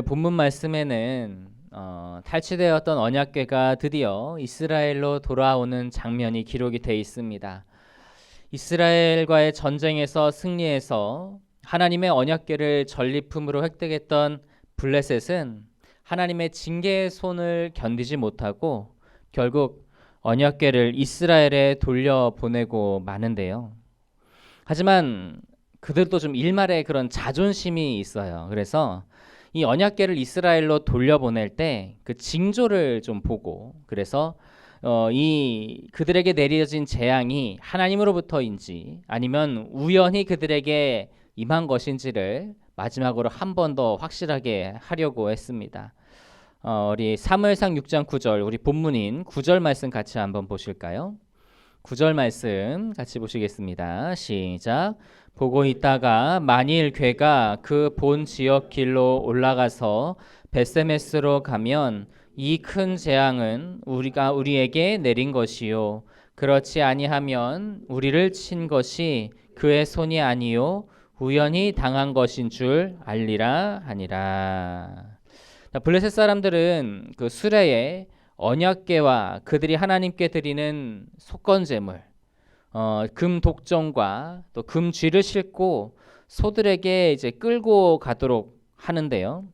본문 말씀에는 어, 탈취되었던 언약궤가 드디어 이스라엘로 돌아오는 장면이 기록이 돼 있습니다. 이스라엘과의 전쟁에서 승리해서 하나님의 언약궤를 전리품으로 획득했던 블레셋은 하나님의 징계의 손을 견디지 못하고 결국 언약궤를 이스라엘에 돌려보내고 마는데요. 하지만 그들도 좀 일말의 그런 자존심이 있어요. 그래서 이 언약궤를 이스라엘로 돌려보낼 때 그 징조를 좀 보고 그래서 어, 이 그들에게 내려진 재앙이 하나님으로부터인지 아니면 우연히 그들에게 임한 것인지를 마지막으로 한 번 더 확실하게 하려고 했습니다. 어, 우리 사무엘상 6장 9절 우리 본문인 9절 말씀 같이 한번 보실까요? 9절 말씀 같이 보시겠습니다. 시작. 보고 있다가 만일 괴가 그 본 지역 길로 올라가서 베세메스로 가면 이 큰 재앙은 우리가 우리에게 내린 것이요 그렇지 아니하면 우리를 친 것이 그의 손이 아니요 우연히 당한 것인 줄 알리라 하니라. 자, 블레셋 사람들은 그 수레에 언약궤와 그들이 하나님께 드리는 속건 제물, 어, 금 독정과 또 금 쥐를 싣고 소들에게 이제 끌고 가도록 하는데요.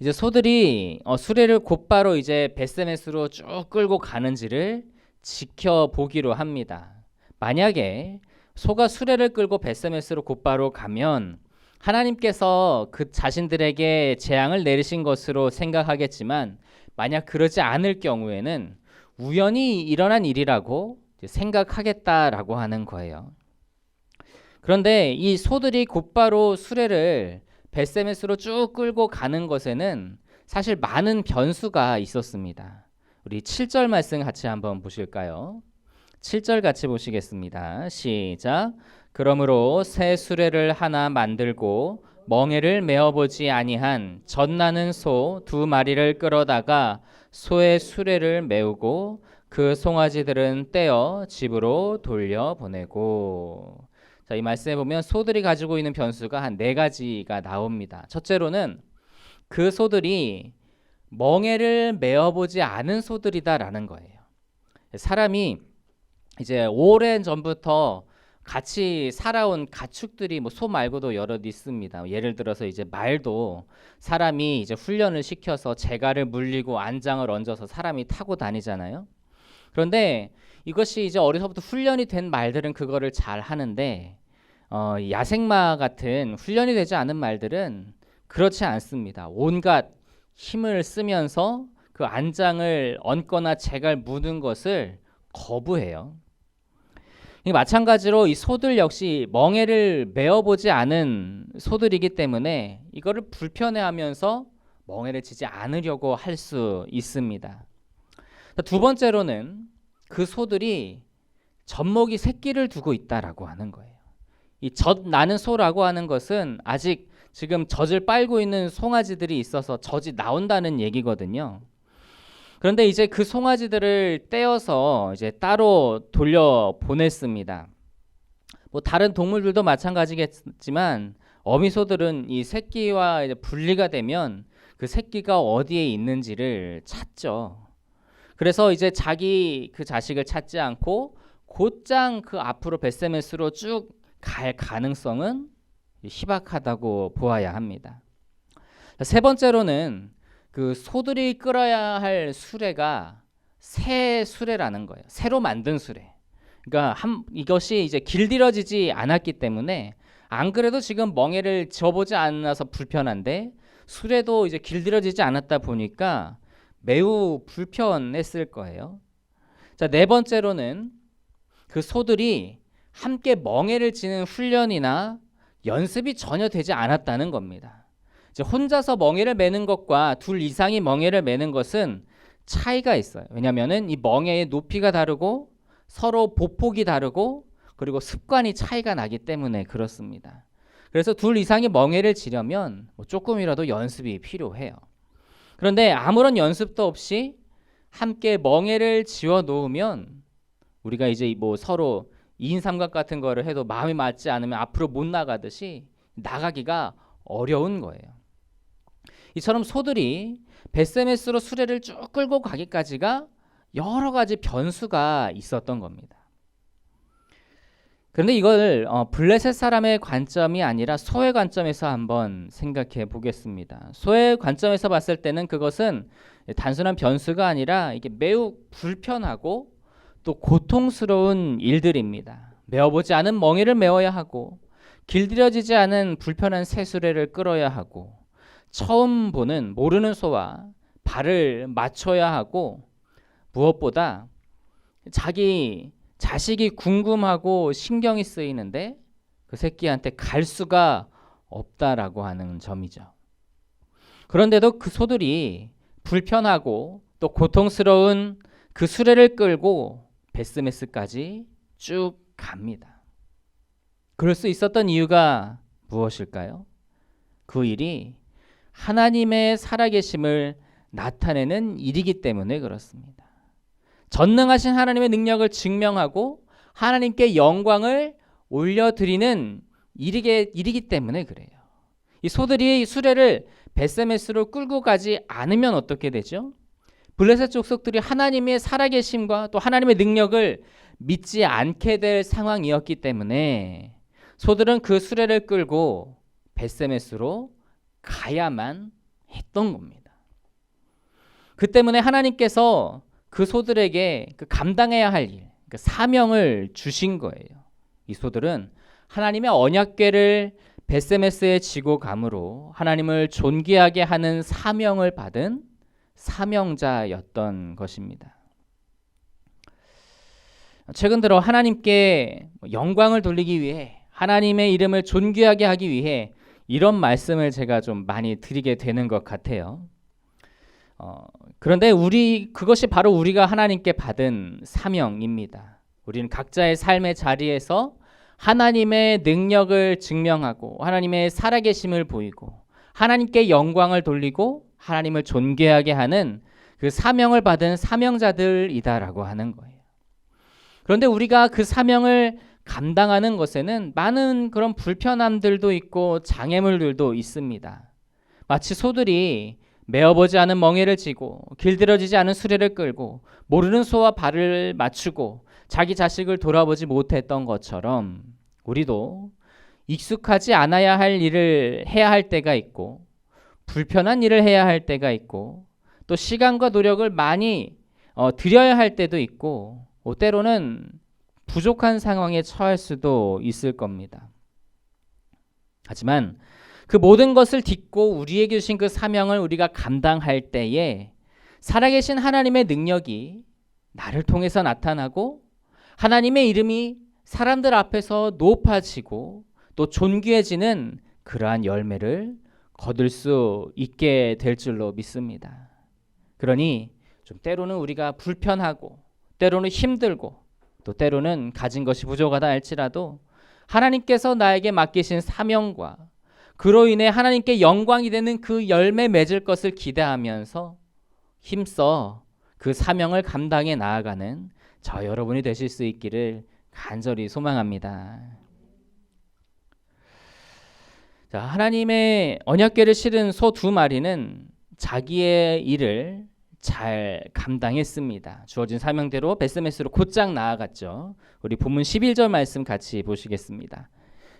이제 소들이 어, 수레를 곧바로 이제 베세메스로 쭉 끌고 가는지를 지켜보기로 합니다. 만약에 소가 수레를 끌고 베세메스로 곧바로 가면 하나님께서 그 자신들에게 재앙을 내리신 것으로 생각하겠지만 만약 그러지 않을 경우에는 우연히 일어난 일이라고 생각하겠다라고 하는 거예요. 그런데 이 소들이 곧바로 수레를 벳세메스로 쭉 끌고 가는 것에는 사실 많은 변수가 있었습니다. 우리 7절 말씀 같이 한번 보실까요? 7절 같이 보시겠습니다. 시작. 그러므로 새 수레를 하나 만들고 멍에를 메어보지 아니한 젖나는 소 두 마리를 끌어다가 소의 수레를 메우고 그 송아지들은 떼어 집으로 돌려 보내고 자, 이 말씀에 보면 소들이 가지고 있는 변수가 한 네 가지가 나옵니다. 첫째로는 그 소들이 멍에를 메어보지 않은 소들이다라는 거예요. 사람이 이제 오랜 전부터 같이 살아온 가축들이 뭐 소 말고도 여럿 있습니다. 예를 들어서 이제 말도 사람이 이제 훈련을 시켜서 재갈을 물리고 안장을 얹어서 사람이 타고 다니잖아요. 그런데 이것이 이제 어려서부터 훈련이 된 말들은 그거를 잘 하는데 어, 야생마 같은 훈련이 되지 않은 말들은 그렇지 않습니다. 온갖 힘을 쓰면서 그 안장을 얹거나 재갈 무는 것을 거부해요. 마찬가지로 이 소들 역시 멍에를 메어보지 않은 소들이기 때문에 이거를 불편해하면서 멍에를 치지 않으려고 할 수 있습니다. 두 번째로는 그 소들이 젖먹이 새끼를 두고 있다라고 하는 거예요. 이 젖 나는 소라고 하는 것은 아직 지금 젖을 빨고 있는 송아지들이 있어서 젖이 나온다는 얘기거든요. 그런데 이제 그 송아지들을 떼어서 이제 따로 돌려 보냈습니다. 뭐 다른 동물들도 마찬가지겠지만 어미소들은 이 새끼와 분리가 되면 그 새끼가 어디에 있는지를 찾죠. 그래서 이제 자기 그 자식을 찾지 않고 곧장 그 앞으로 베세메스로 쭉 갈 가능성은 희박하다고 보아야 합니다. 세 번째로는 그 소들이 끌어야 할 수레가 새 수레라는 거예요. 새로 만든 수레. 그러니까 한, 이것이 이제 길들여지지 않았기 때문에 안 그래도 지금 멍에를 져보지 않아서 불편한데 수레도 이제 길들여지지 않았다 보니까 매우 불편했을 거예요. 자, 네 번째로는 그 소들이 함께 멍에를 지는 훈련이나 연습이 전혀 되지 않았다는 겁니다. 이제 혼자서 멍에를 매는 것과 둘 이상이 멍에를 매는 것은 차이가 있어요. 왜냐하면은 이 멍에의 높이가 다르고 서로 보폭이 다르고 그리고 습관이 차이가 나기 때문에 그렇습니다. 그래서 둘 이상이 멍에를 지려면 뭐 조금이라도 연습이 필요해요. 그런데 아무런 연습도 없이 함께 멍에를 지어 놓으면 우리가 이제 뭐 서로 2인 삼각 같은 거를 해도 마음이 맞지 않으면 앞으로 못 나가듯이 나가기가 어려운 거예요. 이처럼 소들이 베세메스로 수레를 쭉 끌고 가기까지가 여러 가지 변수가 있었던 겁니다. 그런데 이걸 어, 블레셋 사람의 관점이 아니라 소의 관점에서 한번 생각해 보겠습니다. 소의 관점에서 봤을 때는 그것은 단순한 변수가 아니라 이게 매우 불편하고 또 고통스러운 일들입니다. 메어보지 않은 멍에를 메어야 하고 길들여지지 않은 불편한 새수레를 끌어야 하고 처음 보는 모르는 소와 발을 맞춰야 하고 무엇보다 자기 자식이 궁금하고 신경이 쓰이는데 그 새끼한테 갈 수가 없다라고 하는 점이죠. 그런데도 그 소들이 불편하고 또 고통스러운 그 수레를 끌고 베스메스까지 쭉 갑니다. 그럴 수 있었던 이유가 무엇일까요? 그 일이 하나님의 살아계심을 나타내는 일이기 때문에 그렇습니다. 전능하신 하나님의 능력을 증명하고 하나님께 영광을 올려드리는 일이기, 일이기 때문에 그래요. 이 소들이 수레를 베세메스로 끌고 가지 않으면 어떻게 되죠? 블레셋 족속들이 하나님의 살아계심과 또 하나님의 능력을 믿지 않게 될 상황이었기 때문에 소들은 그 수레를 끌고 베세메스로 가야만 했던 겁니다. 그 때문에 하나님께서 그 소들에게 그 감당해야 할 일, 그 사명을 주신 거예요. 이 소들은 하나님의 언약궤를 베세메스에 지고 감으로 하나님을 존귀하게 하는 사명을 받은 사명자였던 것입니다. 최근 들어 하나님께 영광을 돌리기 위해 하나님의 이름을 존귀하게 하기 위해 이런 말씀을 제가 좀 많이 드리게 되는 것 같아요. 어, 그런데 우리 그것이 바로 우리가 하나님께 받은 사명입니다. 우리는 각자의 삶의 자리에서 하나님의 능력을 증명하고 하나님의 살아계심을 보이고 하나님께 영광을 돌리고 하나님을 존귀하게 하는 그 사명을 받은 사명자들이다라고 하는 거예요. 그런데 우리가 그 사명을 감당하는 것에는 많은 그런 불편함들도 있고 장애물들도 있습니다. 마치 소들이 메어보지 않은 멍에를 지고 길들여지지 않은 수레를 끌고 모르는 소와 발을 맞추고 자기 자식을 돌아보지 못했던 것처럼 우리도 익숙하지 않아야 할 일을 해야 할 때가 있고 불편한 일을 해야 할 때가 있고 또 시간과 노력을 많이 어, 들여야 할 때도 있고 뭐 때로는 부족한 상황에 처할 수도 있을 겁니다. 하지만 그 모든 것을 딛고 우리에게 주신 그 사명을 우리가 감당할 때에 살아계신 하나님의 능력이 나를 통해서 나타나고 하나님의 이름이 사람들 앞에서 높아지고 또 존귀해지는 그러한 열매를 거둘 수 있게 될 줄로 믿습니다. 그러니 좀 때로는 우리가 불편하고 때로는 힘들고 또 때로는 가진 것이 부족하다 할지라도 하나님께서 나에게 맡기신 사명과 그로 인해 하나님께 영광이 되는 그 열매 맺을 것을 기대하면서 힘써 그 사명을 감당해 나아가는 저 여러분이 되실 수 있기를 간절히 소망합니다. 자, 하나님의 언약궤를 실은 소 두 마리는 자기의 일을 잘 감당했습니다. 주어진 사명대로 베스메스로 곧장 나아갔죠. 우리 본문 11절 말씀 같이 보시겠습니다.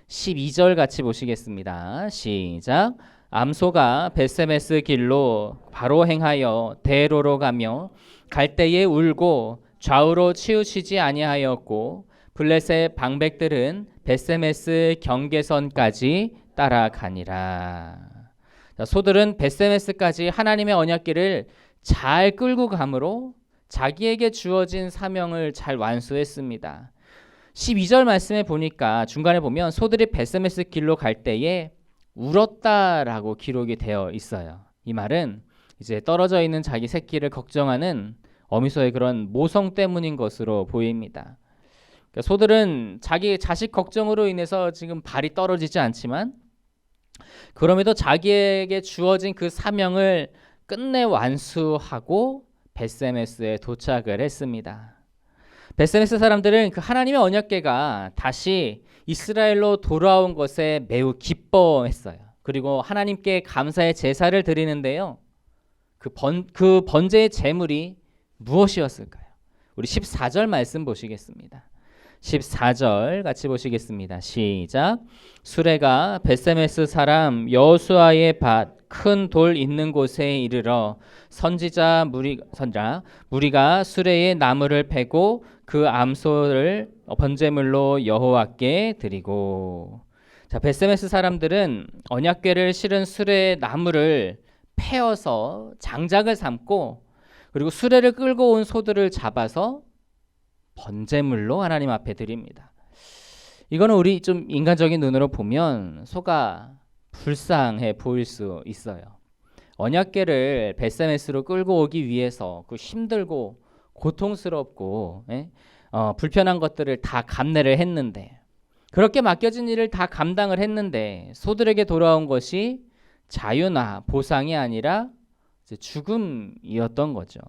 12절 같이 보시겠습니다. 시작. 암소가 베세메스 길로 바로 행하여 대로로 가며 갈대에 울고 좌우로 치우치지 아니하였고 블레셋 방백들은 베세메스 경계선까지 따라가니라. 소들은 베세메스까지 하나님의 언약길을 잘 끌고 가므로 자기에게 주어진 사명을 잘 완수했습니다. 12절 말씀에 보니까 중간에 보면 소들이 베스메스 길로 갈 때에 울었다라고 기록이 되어 있어요. 이 말은 이제 떨어져 있는 자기 새끼를 걱정하는 어미소의 그런 모성 때문인 것으로 보입니다. 그러니까 소들은 자기 자식 걱정으로 인해서 지금 발이 떨어지지 않지만 그럼에도 자기에게 주어진 그 사명을 끝내 완수하고 베세메스에 도착을 했습니다. 베세메스 사람들은 그 하나님의 언약궤가 다시 이스라엘로 돌아온 것에 매우 기뻐했어요. 그리고 하나님께 감사의 제사를 드리는데요. 그, 번, 그 번제의 제물이 무엇이었을까요? 우리 14절 말씀 보시겠습니다. 14절 같이 보시겠습니다. 시작. 수레가 베세메스 사람 여수아의 밭 큰 돌 있는 곳에 이르러 선지자 무리 선자 무리가 수레의 나무를 패고 그 암소를 번제물로 여호와께 드리고 자 베세메스 사람들은 언약궤를 실은 수레의 나무를 패어서 장작을 삼고 그리고 수레를 끌고 온 소들을 잡아서 번제물로 하나님 앞에 드립니다. 이거는 우리 좀 인간적인 눈으로 보면 소가 불쌍해 보일 수 있어요. 언약궤를 베세메스로 끌고 오기 위해서 그 힘들고 고통스럽고 예? 어, 불편한 것들을 다 감내를 했는데 그렇게 맡겨진 일을 다 감당을 했는데 소들에게 돌아온 것이 자유나 보상이 아니라 죽음이었던 거죠.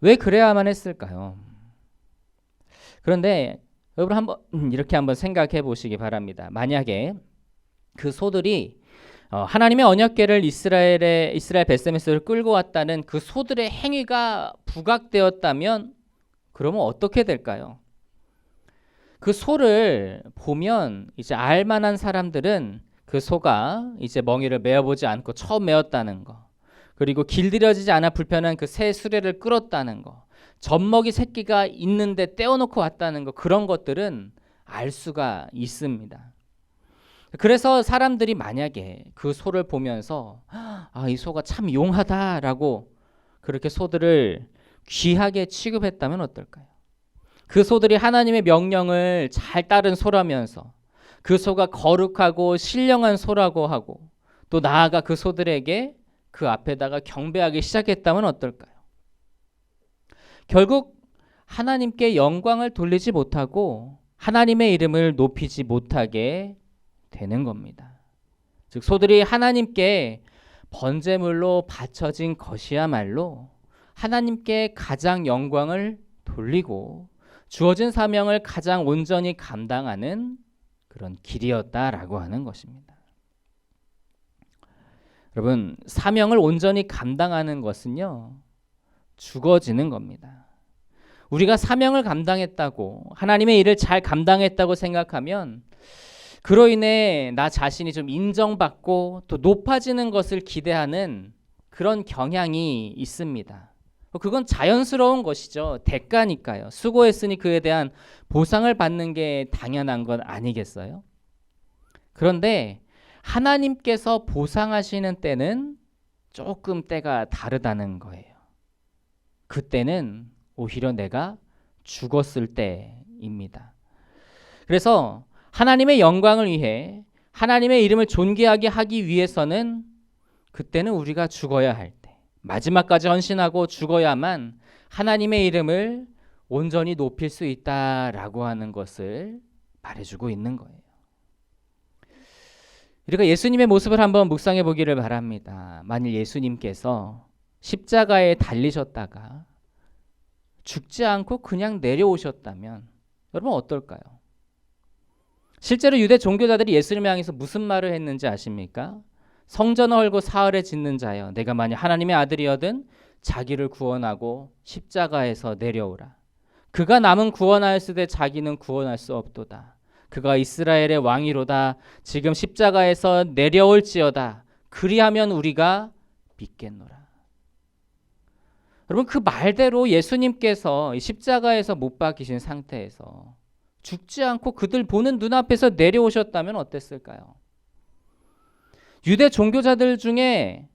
왜 그래야만 했을까요? 그런데 여러분 한번 이렇게 한번 생각해 보시기 바랍니다. 만약에 그 소들이 어, 하나님의 언약궤를 이스라엘의 이스라엘 베세메스를 끌고 왔다는 그 소들의 행위가 부각되었다면 그러면 어떻게 될까요? 그 소를 보면 이제 알만한 사람들은 그 소가 이제 멍이를 메어보지 않고 처음 메었다는 거, 그리고 길들여지지 않아 불편한 그 새 수레를 끌었다는 거, 젖먹이 새끼가 있는데 떼어놓고 왔다는 거 그런 것들은 알 수가 있습니다. 그래서 사람들이 만약에 그 소를 보면서 아, 이 소가 참 용하다라고 그렇게 소들을 귀하게 취급했다면 어떨까요? 그 소들이 하나님의 명령을 잘 따른 소라면서 그 소가 거룩하고 신령한 소라고 하고 또 나아가 그 소들에게 그 앞에다가 경배하기 시작했다면 어떨까요? 결국 하나님께 영광을 돌리지 못하고 하나님의 이름을 높이지 못하게 되는 겁니다. 즉 소들이 하나님께 번제물로 바쳐진 것이야말로 하나님께 가장 영광을 돌리고 주어진 사명을 가장 온전히 감당하는 그런 길이었다라고 하는 것입니다. 여러분, 사명을 온전히 감당하는 것은요. 죽어지는 겁니다. 우리가 사명을 감당했다고 하나님의 일을 잘 감당했다고 생각하면 그로 인해 나 자신이 좀 인정받고 또 높아지는 것을 기대하는 그런 경향이 있습니다. 그건 자연스러운 것이죠. 대가니까요. 수고했으니 그에 대한 보상을 받는 게 당연한 건 아니겠어요? 그런데 하나님께서 보상하시는 때는 조금 때가 다르다는 거예요. 그때는 오히려 내가 죽었을 때입니다. 그래서 하나님의 영광을 위해 하나님의 이름을 존귀하게 하기 위해서는 그때는 우리가 죽어야 할 때, 마지막까지 헌신하고 죽어야만 하나님의 이름을 온전히 높일 수 있다라고 하는 것을 말해주고 있는 거예요. 우리가 예수님의 모습을 한번 묵상해 보기를 바랍니다. 만일 예수님께서 십자가에 달리셨다가 죽지 않고 그냥 내려오셨다면 여러분 어떨까요? 실제로 유대 종교자들이 예수님을 향해서 무슨 말을 했는지 아십니까? 성전을 헐고 사흘에 짓는 자여 내가 만약 하나님의 아들이어든 자기를 구원하고 십자가에서 내려오라. 그가 남은 구원하였으되 자기는 구원할 수 없도다. 그가 이스라엘의 왕이로다. 지금 십자가에서 내려올지어다. 그리하면 우리가 믿겠노라. 여러분 그 말대로 예수님께서 십자가에서 못 박히신 상태에서 죽지 않고 그들 보는 눈앞에서 내려오셨다면 어땠을까요? 유대 종교자들 중에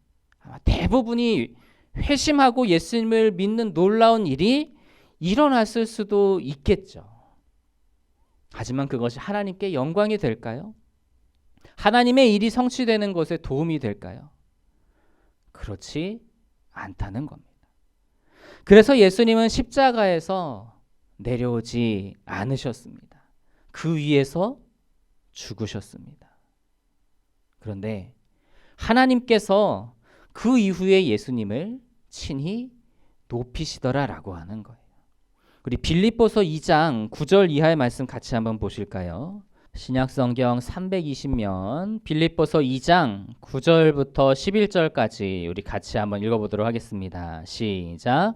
대부분이 회심하고 예수님을 믿는 놀라운 일이 일어났을 수도 있겠죠. 하지만 그것이 하나님께 영광이 될까요? 하나님의 일이 성취되는 것에 도움이 될까요? 그렇지 않다는 겁니다. 그래서 예수님은 십자가에서 내려오지 않으셨습니다. 그 위에서 죽으셨습니다. 그런데 하나님께서 그 이후에 예수님을 친히 높이시더라라고 하는 거예요. 우리 빌립보서 2장 9절 이하의 말씀 같이 한번 보실까요? 신약 성경 320면 빌립보서 2장 9절부터 11절까지 우리 같이 한번 읽어보도록 하겠습니다. 시작.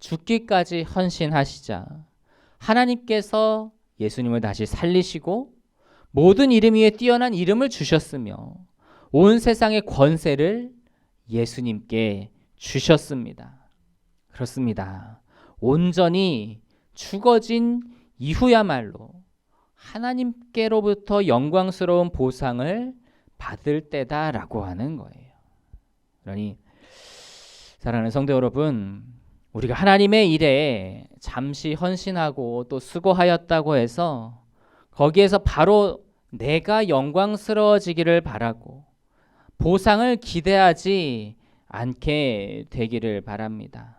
죽기까지 헌신하시자 하나님께서 예수님을 다시 살리시고 모든 이름 위에 뛰어난 이름을 주셨으며 온 세상의 권세를 예수님께 주셨습니다. 그렇습니다. 온전히 죽어진 이후야말로 하나님께로부터 영광스러운 보상을 받을 때다라고 하는 거예요. 그러니 사랑하는 성도 여러분, 우리가 하나님의 일에 잠시 헌신하고 또 수고하였다고 해서 거기에서 바로 내가 영광스러워지기를 바라고 보상을 기대하지 않게 되기를 바랍니다.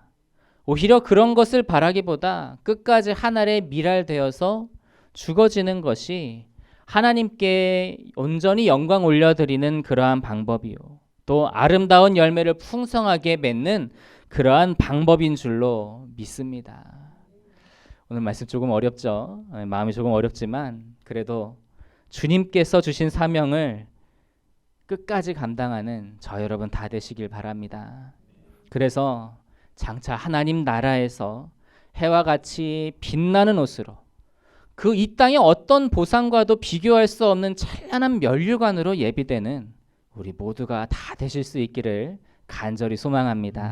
오히려 그런 것을 바라기보다 끝까지 하늘에 미랄되어서 죽어지는 것이 하나님께 온전히 영광 올려드리는 그러한 방법이요. 또 아름다운 열매를 풍성하게 맺는 그러한 방법인 줄로 믿습니다. 오늘 말씀 조금 어렵죠. 네, 마음이 조금 어렵지만 그래도 주님께서 주신 사명을 끝까지 감당하는 저 여러분 다 되시길 바랍니다. 그래서 장차 하나님 나라에서 해와 같이 빛나는 옷으로 그 이 땅의 어떤 보상과도 비교할 수 없는 찬란한 면류관으로 예비되는 우리 모두가 다 되실 수 있기를 간절히 소망합니다.